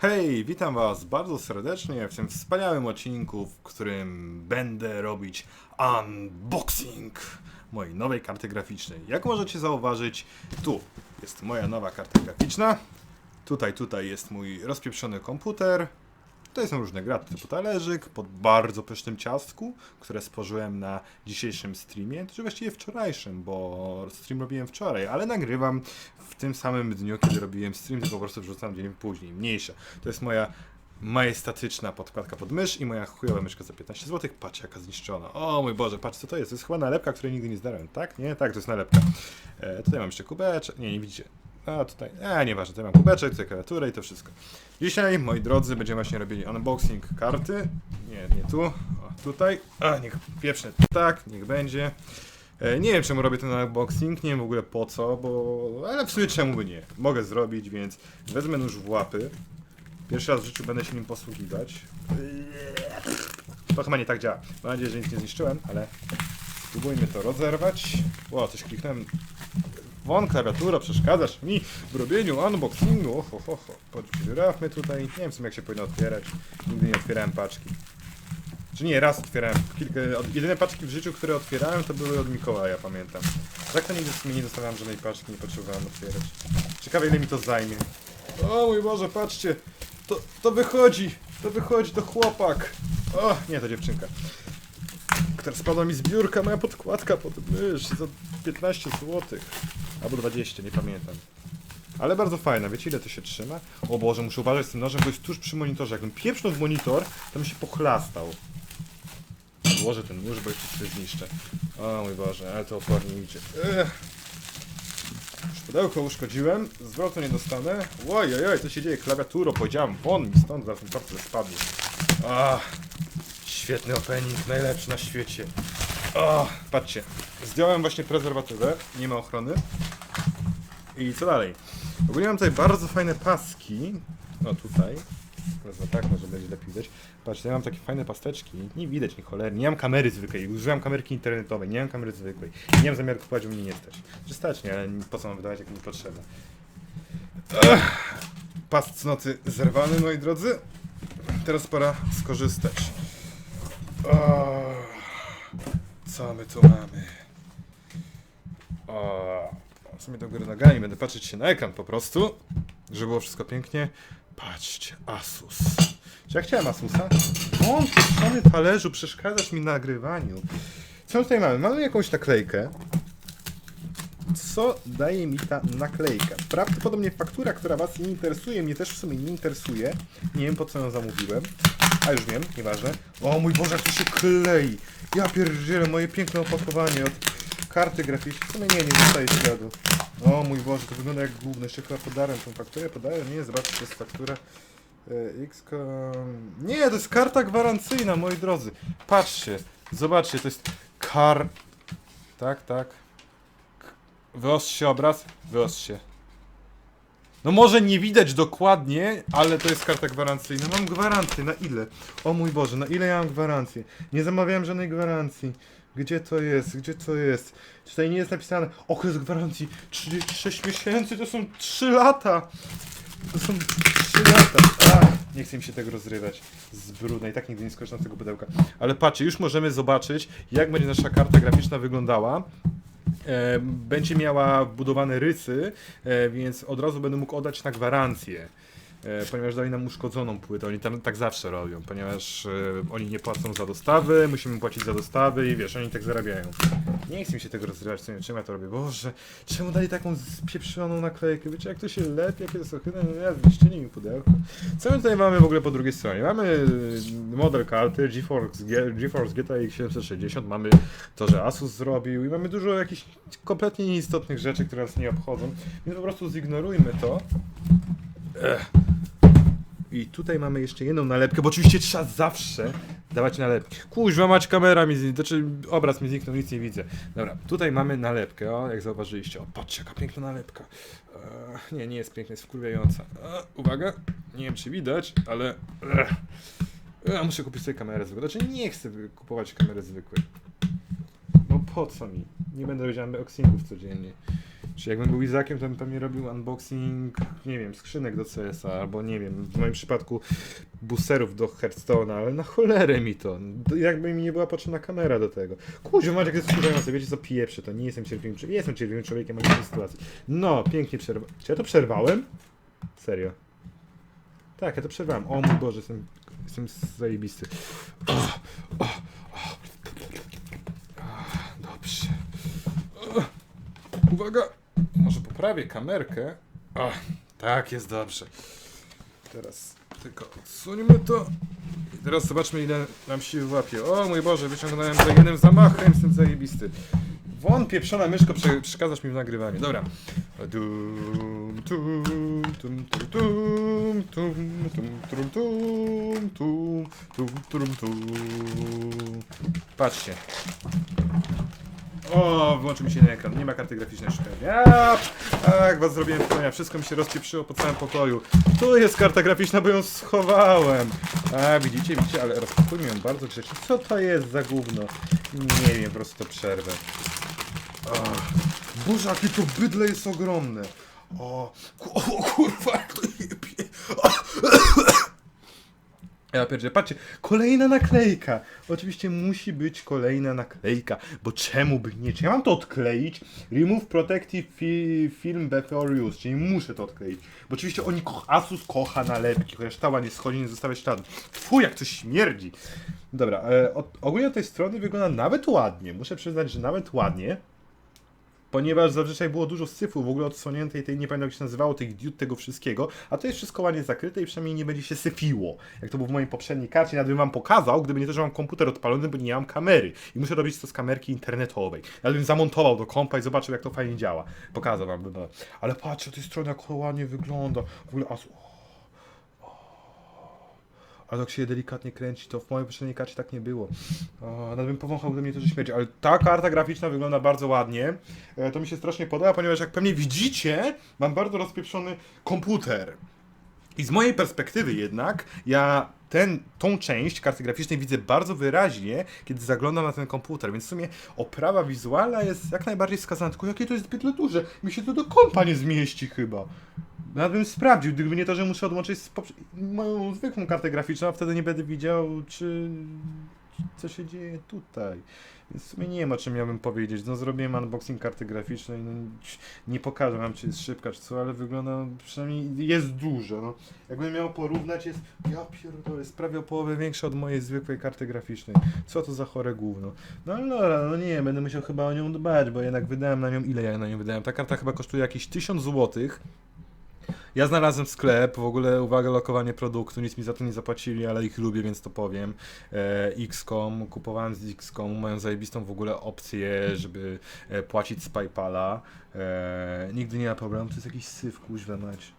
Hej, witam Was bardzo serdecznie w tym wspaniałym odcinku, w którym będę robić unboxing mojej nowej karty graficznej. Jak możecie zauważyć, tu jest moja nowa karta graficzna. Tutaj, tutaj jest mój rozpieprzony komputer. Tutaj są różne graty typu talerzyk, pod bardzo pysznym ciastku, które spożyłem na dzisiejszym streamie, czy właściwie wczorajszym, bo stream robiłem wczoraj, ale nagrywam w tym samym dniu, kiedy robiłem stream, tylko po prostu wrzucam dzień później, mniejsza. To jest moja majestatyczna podkładka pod mysz i moja chujowa myszka za 15 zł. Patrz jaka zniszczona. O mój Boże, patrz co to jest. To jest chyba nalepka, której nigdy nie zdarłem, tak? Nie? Tak, to jest nalepka. E, tutaj mam jeszcze kubeczek. Nie, nie widzicie. A tutaj, a nieważne, tutaj mam kubeczek, tutaj klawiaturę i to wszystko. Dzisiaj, moi drodzy, będziemy właśnie robili unboxing karty. Nie, nie tu, o, tutaj. A, niech pieprzne tak, niech będzie. E, nie wiem, czemu robię ten unboxing, nie wiem w ogóle po co, bo... Ale w sumie czemu by nie. Mogę zrobić, więc wezmę nóż w łapy. Pierwszy raz w życiu będę się nim posługiwać. To chyba nie tak działa. Mam nadzieję, że nic nie zniszczyłem, ale spróbujmy to rozerwać. Ło, coś kliknąłem. Won klawiatura, przeszkadzasz mi w robieniu unboxingu. Oho, ho, ho. Podźwirafmy tutaj. Nie wiem jak się powinno otwierać. Nigdy nie otwierałem paczki. Czy nie, raz otwierałem. Kilka, od- jedyne paczki w życiu, które otwierałem, to były od Mikołaja, pamiętam. Tak to nigdy nie dostawałem żadnej paczki, nie potrzebowałem otwierać. Ciekawe ile mi to zajmie. O mój Boże, patrzcie! To, to wychodzi! To wychodzi, to chłopak! O, nie, to dziewczynka. Teraz spadła mi z biurka moja podkładka pod mysz za 15 zł. Albo 20, nie pamiętam. Ale bardzo fajna, wiecie ile to się trzyma? O Boże, muszę uważać z tym nożem, bo jest tuż przy monitorze. Jakbym pieprznął w monitor, to bym się pochlastał. Odłożę ten nóż, bo jeszcze sobie zniszczę. O mój Boże, ale to opornie idzie. Ech. Już pudełko uszkodziłem, zwrotu nie dostanę. Oj, oj, oj, co się dzieje? Klawiaturo, powiedziałem, won mi stąd, zaraz mi kartę spadnie. Ach, świetny opening, najlepszy na świecie. O, patrzcie, zdjąłem właśnie prezerwatywę, nie ma ochrony. I co dalej? Ogólnie mam tutaj bardzo fajne paski. O, tutaj. Wezmę tak, może będzie lepiej widać. Patrzcie, ja mam takie fajne pasteczki. Nie widać ni cholernie. Nie mam kamery zwykłej. Używam kamerki internetowej. Nie mam kamery zwykłej. Nie mam zamiaru kupować, bo mnie nie stać. Stać, nie, ale po co mam wydawać, jak mi potrzebne. Ech. Pas cnoty zerwany, moi drodzy. Teraz pora skorzystać. O, co mamy? O, w sumie do góry nogami będę patrzeć się na ekran po prostu, żeby było wszystko pięknie. Patrzcie, Asus. Czy ja chciałem Asusa? On, pieprzony talerzu, przeszkadzasz mi nagrywaniu. Co tutaj mamy? Mamy jakąś naklejkę. Co daje mi ta naklejka? Prawdopodobnie faktura, która was nie interesuje, mnie też w sumie nie interesuje. Nie wiem po co ją zamówiłem. A już wiem, nieważne. O mój Boże, jak to się klei. Ja pierdzielę, moje piękne opakowanie od karty graficznej. W sumie nie, nie zostaje śladu. O mój Boże, to wygląda jak gówno. Jeszcze chyba podarłem tą fakturę. Podarłem? Nie, zobaczcie, to jest faktura. E, X. Nie, to jest karta gwarancyjna, moi drodzy. Patrzcie, zobaczcie, to jest kar. Tak, tak. Wyostrz się obraz? Wyostrz się. No może nie widać dokładnie, ale to jest karta gwarancyjna. Mam gwarancję, na ile? O mój Boże, na ile ja mam gwarancję? Nie zamawiałem żadnej gwarancji. Gdzie to jest? Gdzie to jest? Tutaj nie jest napisane okres gwarancji 36 miesięcy, to są 3 lata! To są 3 lata. Ach, nie chcę mi się tego rozrywać z brudnej, tak nigdy nie skończę z tego pudełka. Ale patrzcie, już możemy zobaczyć, jak będzie nasza karta graficzna wyglądała. E, będzie miała wbudowane rysy, e, więc od razu będę mógł oddać na gwarancję. E, ponieważ dali nam uszkodzoną płytę, oni tam, tak zawsze robią, ponieważ e, oni nie płacą za dostawy, musimy płacić za dostawy i wiesz, oni tak zarabiają. Nie chcę mi się tego rozrywać, co nie czemu ja to robię. Boże, czemu dali taką spieprzoną naklejkę? Wiecie, jak to się lepi, jakie to jest ohydne? No ja zniszczyli mi pudełko. Co my tutaj mamy w ogóle po drugiej stronie? Mamy y, model karty GeForce, GeForce GTX 760, mamy to, że Asus zrobił i mamy dużo jakichś kompletnie nieistotnych rzeczy, które nas nie obchodzą, więc po prostu zignorujmy to. Ech. I tutaj mamy jeszcze jedną nalepkę, bo oczywiście trzeba zawsze dawać nalepki. Kuźwa mać kamera mi zniknął, znaczy obraz mi zniknął, nic nie widzę. Dobra, tutaj mamy nalepkę, o, jak zauważyliście. O, patrzcie, jaka piękna nalepka. E, nie, nie jest piękna, jest wkurwiająca. E, uwaga, nie wiem czy widać, ale... E, muszę kupić sobie kamerę zwykłą. Znaczy nie chcę kupować kamery zwykłej. No po co mi? Nie będę robić unboxingów codziennie. Czy jakbym był Izakiem, to bym pewnie robił unboxing, nie wiem, skrzynek do CS-a, albo nie wiem, w moim przypadku boosterów do Hearthstone'a, ale na cholerę mi to. Jakby mi nie była potrzebna kamera do tego. Kuźwa, macie jak jest wkurzające, wiecie co pieprzy, to nie jestem cierpliwym człowiekiem, jestem cierpliwym człowiekiem, ale w tej sytuacji. No, pięknie przerwałem. Czy ja to przerwałem? Serio. Tak, ja to przerwałem. O mój Boże, jestem, jestem zajebisty. Dobrze. Uwaga! Może poprawię kamerkę. O, tak, jest dobrze. Teraz tylko odsuńmy to. I teraz zobaczmy ile nam siły łapie. O mój Boże, wyciągnąłem za jednym zamachem, jestem zajebisty. Won pieprzona myszko, prze, przeszkadzasz mi w nagrywaniu. Dobra. Patrzcie. O, włączył mi się na ekran. Nie ma karty graficznej. Ja, tak, was zrobiłem konia. Wszystko mi się rozpieprzyło po całym pokoju. Tu jest karta graficzna, bo ją schowałem. A, widzicie, widzicie, ale rozpakujmy ją bardzo grzecznie. Co to jest za gówno? Nie wiem, po prostu to przerwę. Ach, Boże, jakie to bydle jest ogromne. O, o kurwa, jak to Ja pierdzie, patrzcie, kolejna naklejka. Oczywiście musi być kolejna naklejka, bo czemu by nie? Czy ja mam to odkleić? Remove Protective fi Film Before Use, czyli muszę to odkleić. Bo oczywiście oni, ko Asus kocha nalepki, chociaż ta ładnie schodzi, nie zostawia śladu. Fu, jak to śmierdzi. Dobra, e, od, ogólnie od tej strony wygląda nawet ładnie. Muszę przyznać, że nawet ładnie. Ponieważ zazwyczaj było dużo syfu w ogóle odsłoniętej tej, nie pamiętam jak się nazywało, tych diod, tego wszystkiego, a to jest wszystko ładnie zakryte i przynajmniej nie będzie się syfiło. Jak to było w mojej poprzedniej karcie, nawet bym wam pokazał, gdyby nie to, że mam komputer odpalony, bo nie mam kamery. I muszę robić to z kamerki internetowej. Nawet bym zamontował do kompa i zobaczył jak to fajnie działa. Pokazał wam, było. Ale patrzcie, od tej strony jak to ładnie wygląda. W ogóle asu... Ale jak się je delikatnie kręci, to w mojej poprzedniej karcie tak nie było. O, nawet bym powąchał, gdyby mnie to, że śmierdzi. Ale ta karta graficzna wygląda bardzo ładnie. E, to mi się strasznie podoba, ponieważ jak pewnie widzicie, mam bardzo rozpieprzony komputer. I z mojej perspektywy jednak, ja ten, tą część karty graficznej widzę bardzo wyraźnie, kiedy zaglądam na ten komputer, więc w sumie oprawa wizualna jest jak najbardziej wskazana, tylko jakie to jest zbyt duże, mi się to do kompa nie zmieści chyba. Nawet bym sprawdził, gdyby nie to, że muszę odłączyć poprze- moją zwykłą kartę graficzną, a wtedy nie będę widział, czy co się dzieje tutaj. Więc w sumie nie wiem o czym miałbym powiedzieć. No zrobiłem unboxing karty graficznej, no nie pokażę wam czy jest szybka czy co, ale wygląda przynajmniej jest dużo. No. Jakbym miał porównać jest, ja pierdolę, jest prawie o połowę większa od mojej zwykłej karty graficznej. Co to za chore gówno. No ale dobra, no nie, będę musiał chyba o nią dbać, bo jednak wydałem na nią, ile ja na nią wydałem? Ta karta chyba kosztuje jakieś 1000 złotych. Ja znalazłem sklep, w ogóle uwaga, lokowanie produktu, nic mi za to nie zapłacili, ale ich lubię, więc to powiem. E, X.com, kupowałem z X.com, mają zajebistą w ogóle opcję, żeby e, płacić z Paypala. E, nigdy nie ma problemu, to jest jakiś syf, kuźwa mać.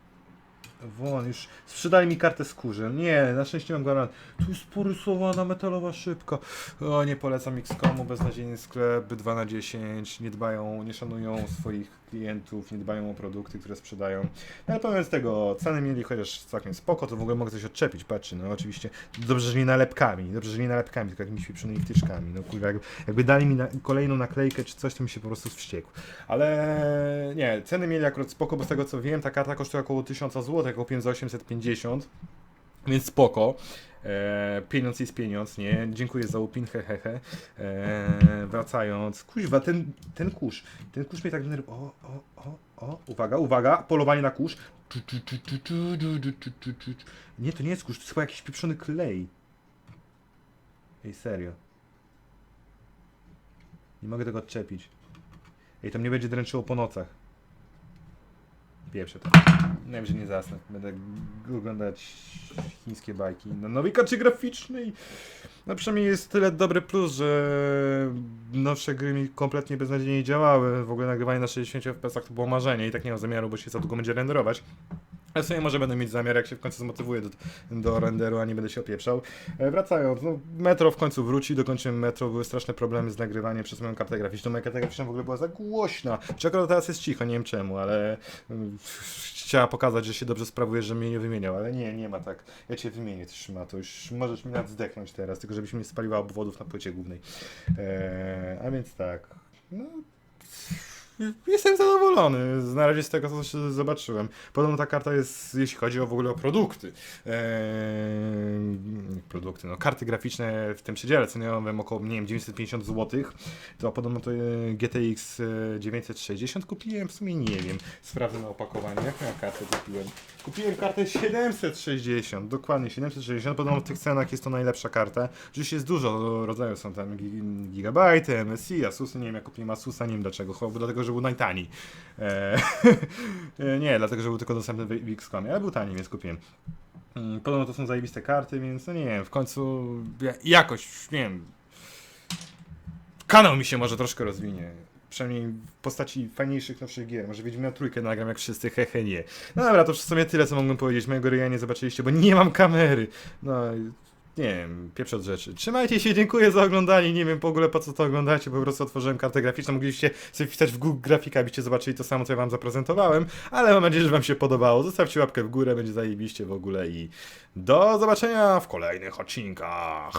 Won, już sprzedali mi kartę skórzy. Nie, na szczęście mam gwarant. Tu jest porysowana metalowa szybka. O, nie polecam X.comu, beznadziejny sklep, 2 na 10, nie dbają, nie szanują swoich klientów, nie dbają o produkty, które sprzedają. No ale pomimo tego, ceny mieli chociaż całkiem spoko, to w ogóle mogę coś odczepić, patrzcie, no oczywiście, dobrze, że nie nalepkami, dobrze, że nie nalepkami, tylko jakimiś pieprzonymi wtyczkami, no kurwa, jakby, jakby dali mi na, kolejną naklejkę czy coś, to mi się po prostu wściekł. Ale nie, ceny mieli akurat spoko, bo z tego co wiem, ta karta kosztuje około 1000 zł, ja kupiłem za 850, więc spoko. Eee, pieniądz jest pieniądz, nie? Dziękuję za upin, hehehe. He, he. eee, wracając. Kuźwa, ten, ten kurz. Ten kurz mnie tak denerwuje. O, o, o, o. Uwaga, uwaga. Polowanie na kurz. Nie, to nie jest kurz, to jest chyba jakiś pieprzony klej. Ej, serio. Nie mogę tego odczepić. Ej, to mnie będzie dręczyło po nocach. Pierwsze to. Wiem, że nie zasnę. Będę oglądać chińskie bajki na nowej karcie graficznej. No przynajmniej jest tyle dobry plus, że nowsze gry mi kompletnie beznadziejnie działały. W ogóle nagrywanie na 60 fps to było marzenie i tak nie mam zamiaru, bo się za długo będzie renderować. Ale w sumie może będę mieć zamiar, jak się w końcu zmotywuję do, do renderu, a nie będę się opieprzał. E, wracając, no, Metro w końcu wróci, dokończymy Metro, były straszne problemy z nagrywaniem przez moją kartę graficzną. Moja karta graficzna w ogóle była za głośna. Czy akurat teraz jest cicho, nie wiem czemu, ale mm, chciała pokazać, że się dobrze sprawuje, że mnie nie wymieniał, ale nie, nie ma tak. Ja cię wymienię, trzyma, to już możesz mi nawet zdechnąć teraz, tylko żebyś mi spaliła obwodów na płycie głównej. E, a więc tak, no jestem zadowolony na razie z tego, co zobaczyłem. Podobno ta karta jest, jeśli chodzi o w ogóle o produkty. Eee, produkty, no karty graficzne w tym przedziale cenowym około, nie wiem, 950 zł. To podobno to e, GTX e, 960 kupiłem, w sumie nie wiem. Sprawdzę na opakowaniu, jak ja kartę kupiłem. Kupiłem kartę 760, dokładnie 760, podobno w tych cenach jest to najlepsza karta. Oczywiście jest dużo rodzajów, są tam gi- Gigabyte, MSI, Asusy, nie wiem jak kupiłem Asusa, nie wiem dlaczego, chyba dlatego, że był najtaniej. Eee, nie, dlatego, że był tylko dostępny w w Xcomie, ale był tani, więc kupiłem. Mm, Podobno to są zajebiste karty, więc no nie wiem, w końcu ja- jakoś, nie wiem, kanał mi się może troszkę rozwinie. Przynajmniej w postaci fajniejszych, nowszych gier. Może Wiedźmina trójkę nagram jak wszyscy, hehe nie. No dobra, to w sumie tyle, co mogłem powiedzieć. Mojego ryja nie zobaczyliście, bo nie mam kamery. No, nie wiem, pieprz od rzeczy. Trzymajcie się, dziękuję za oglądanie. Nie wiem w ogóle po co to oglądacie, po prostu otworzyłem kartę graficzną. Mogliście sobie wpisać w Google grafika, abyście zobaczyli to samo, co ja wam zaprezentowałem. Ale mam nadzieję, że wam się podobało. Zostawcie łapkę w górę, będzie zajebiście w ogóle i do zobaczenia w kolejnych odcinkach.